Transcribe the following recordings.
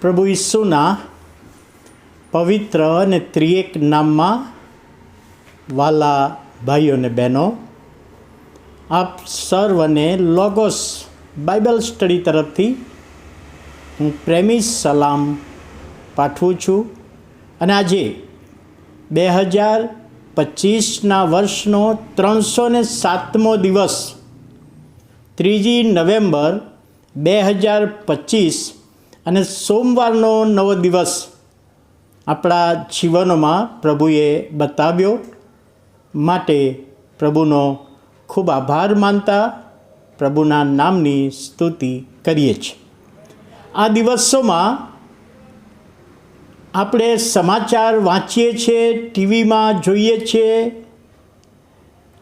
પ્રભુ ઈસુના પવિત્ર અને ત્રિએક નામમાં વાલા ભાઈઓ અને બહેનો, આપ સર્વને લોગોસ બાઇબલ સ્ટડી તરફથી હું પ્રેમી સલામ પાઠવું છું. અને આજે બે હજાર પચીસના વર્ષનો ત્રણસો ને સાતમો દિવસ, ત્રીજી નવેમ્બર બે હજાર પચીસ અને સોમવારનો નવો દિવસ આપણા જીવનોમાં પ્રભુએ બતાવ્યો. માટે પ્રભુનો ખૂબ આભાર માનતા પ્રભુના નામની સ્તુતિ કરીએ છીએ. આ દિવસોમાં આપણે સમાચાર વાંચીએ છીએ, ટીવીમાં જોઈએ છીએ.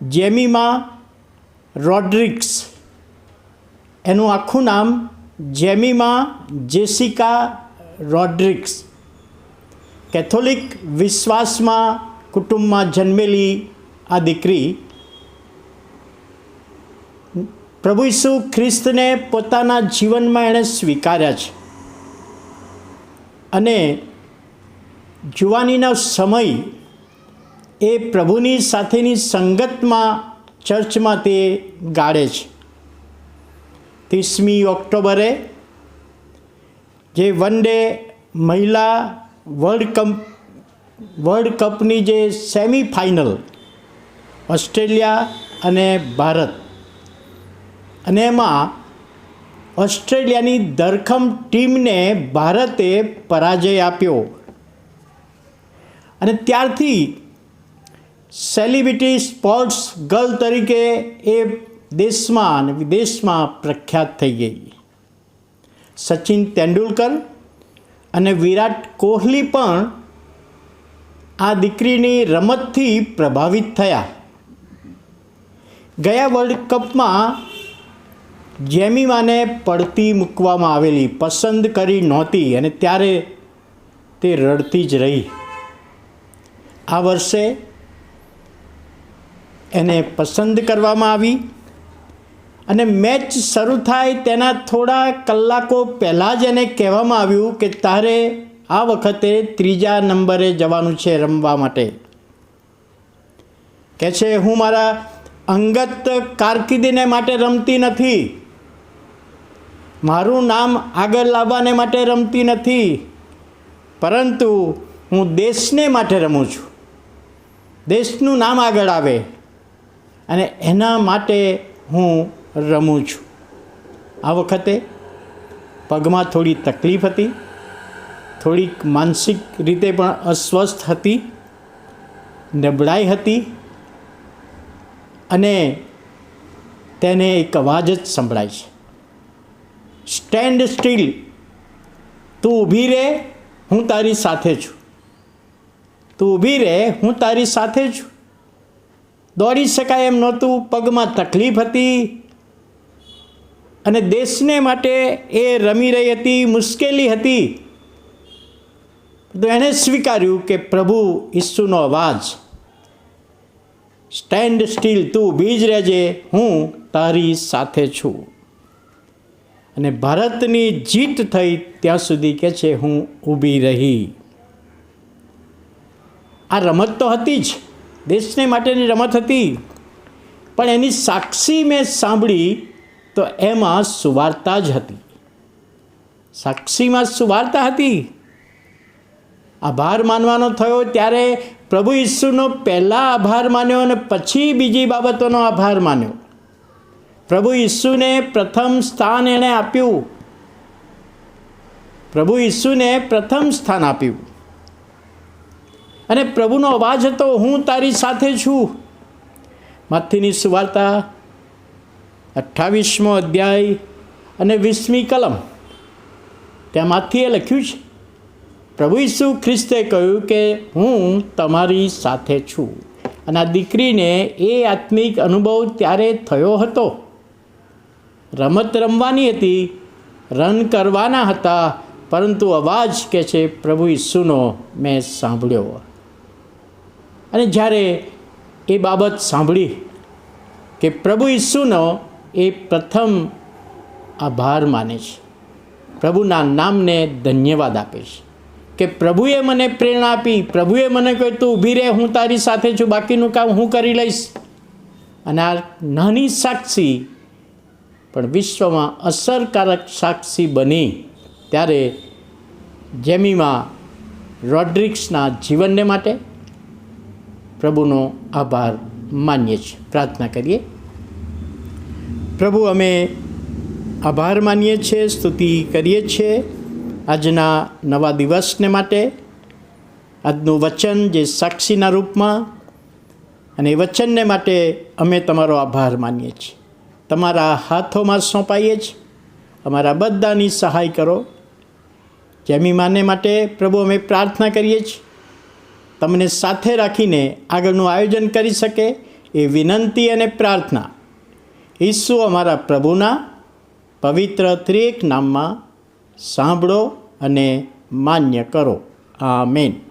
જેમીમાં રોડ્રિક્સ એનું આખું નામ જેમીમાં જેસિકા રોડ્રિક્સ કેથોલિક વિશ્વાસમાં કુટુંબમાં જન્મેલી આ દીકરી પ્રભુ ઈસુ ખ્રિસ્તને પોતાના જીવનમાં એણે સ્વીકાર્યા છે. અને જુવાનીનો સમય એ પ્રભુની સાથેની સંગતમાં, ચર્ચમાં તે ગાળે છે. ત્રીસમી ઓક્ટોબરે જે વન ડે મહિલા વર્લ્ડ કપ, વર્લ્ડ કપની જે સેમિફાઇનલ ઓસ્ટ્રેલિયા અને ભારત અને એમાં ઓસ્ટ્રેલિયાની ધરખમ ટીમને ભારતે પરાજય આપ્યો. અને ત્યારથી સેલિબ્રિટી સ્પોર્ટ્સ ગર્લ તરીકે એ દેશમાં અને વિદેશમાં પ્રખ્યાત થઈ ગઈ. સચિન તેંડુલકર અને વિરાટ કોહલી પણ આ દીકરીની રમતથી પ્રભાવિત થયા. ગયા વર્લ્ડ કપમાં જેમીમાને પડતી મૂકવામાં આવેલી પસંદ કરી નહોતી અને ત્યારે તે રડતી જ રહી. આ વર્ષે એને પસંદ કરવામાં આવી. અને મેચ શરૂ થાય તેના થોડા કલાકો પહેલાં જ એને કહેવામાં આવ્યું કે તારે આ વખતે ત્રીજા નંબરે જવાનું છે રમવા માટે. કે છે, હું મારા અંગત કારકિર્દીને માટે રમતી નથી. મારું નામ આગળ લાવવાને માટે રમતી નથી. પરંતુ હું દેશને માટે રમું છું. દેશનું નામ આગળ આવે. અને એના માટે હું રમું છું. આ વખતે પગમાં થોડી તકલીફ હતી, થોડીક માનસિક રીતે પણ અસ્વસ્થ હતી, નબળાઈ હતી અને તેને એક અવાજ જ સંભળાય છે. સ્ટેન્ડ સ્ટીલ તું ઊભી રહે હું તારી સાથે છું. તું ઊભી રહે હું તારી સાથે છું. દોડી શકાય એમ નહોતું, પગમાં તકલીફ હતી અને દેશને માટે એ રમી રહી હતી, મુશ્કેલી હતી. તો એણે સ્વીકાર્યું કે પ્રભુ ઈસુનો અવાજ સ્ટેન્ડ સ્ટીલ તું, બીજ રહેજે, હું તારી સાથે છું. અને ભારતની જીત થઈ ત્યાં સુધી કે છે, હું ઊભી રહી. આ રમત તો હતી જ, દેશને માટેની રમત હતી. પણ એની સાક્ષી મેં સાંભળી તો એમાં સુવાર્તા જ હતી. સાક્ષીમાં સુવાર્તા હતી. આભાર માનવાનો થયો ત્યારે પ્રભુ ઈસુનો પહેલાં આભાર માન્યો અને પછી બીજી બાબતોનો આભાર માન્યો. પ્રભુ ઈસુને પ્રથમ સ્થાન એણે આપ્યું. પ્રભુ ઈસુને પ્રથમ સ્થાન આપ્યું. અને પ્રભુનો અવાજ હતો, હું તારી સાથે છું. માથીની સુવાર્તા અઠ્ઠાવીસમો અધ્યાય અને વીસમી કલમ. તેમાંથી એ લખ્યું છે. પ્રભુ ઈસુ ખ્રિસ્તે કહ્યું કે હું તમારી સાથે છું અને આ દીકરીને એ આત્મિક અનુભવ ત્યારે થયો હતો. રમત રમવાની હતી, રન કરવાના હતા, પરંતુ અવાજ કે છે, પ્રભુ ઈસુનો મેં સાંભળ્યો. અને જ્યારે એ બાબત સાંભળી કે પ્રભુ ઈસુનો એ પ્રથમ આભાર માને છે. પ્રભુના નામને ધન્યવાદ આપીશ કે પ્રભુએ મને પ્રેરણા આપી, પ્રભુએ મને કહ્યું, તું ઊભી રહે, હું તારી સાથે છું, બાકીનું કામ હું કરી લઈશ. અને આ નાની સાક્ષી પણ વિશ્વમાં અસરકારક સાક્ષી બની ત્યારે જેમીમાં રોડ્રિક્સના જીવનને માટે પ્રભુનો આભાર માનીએ છીએ. પ્રાર્થના કરીએ. પ્રભુ, અમે આભાર માનીએ છીએ, સ્તુતિ કરીએ છીએ આજના નવા દિવસને માટે. આજનું વચન જે સાક્ષીના રૂપમાં અને એ વચનને માટે અમે તમારો આભાર માનીએ છીએ. તમારા હાથોમાં સોંપાઈએ જ અમારા બધાની સહાય કરો. જેમી માને માટે પ્રભુ, અમે પ્રાર્થના કરીએ છીએ. તમને સાથે રાખીને આગળનું આયોજન કરી શકે એ વિનંતી અને પ્રાર્થના ઈસુ અમારા પ્રભુના પવિત્ર ત્રિએક નામમાં સાંભળો અને માન્ય કરો. આમેન.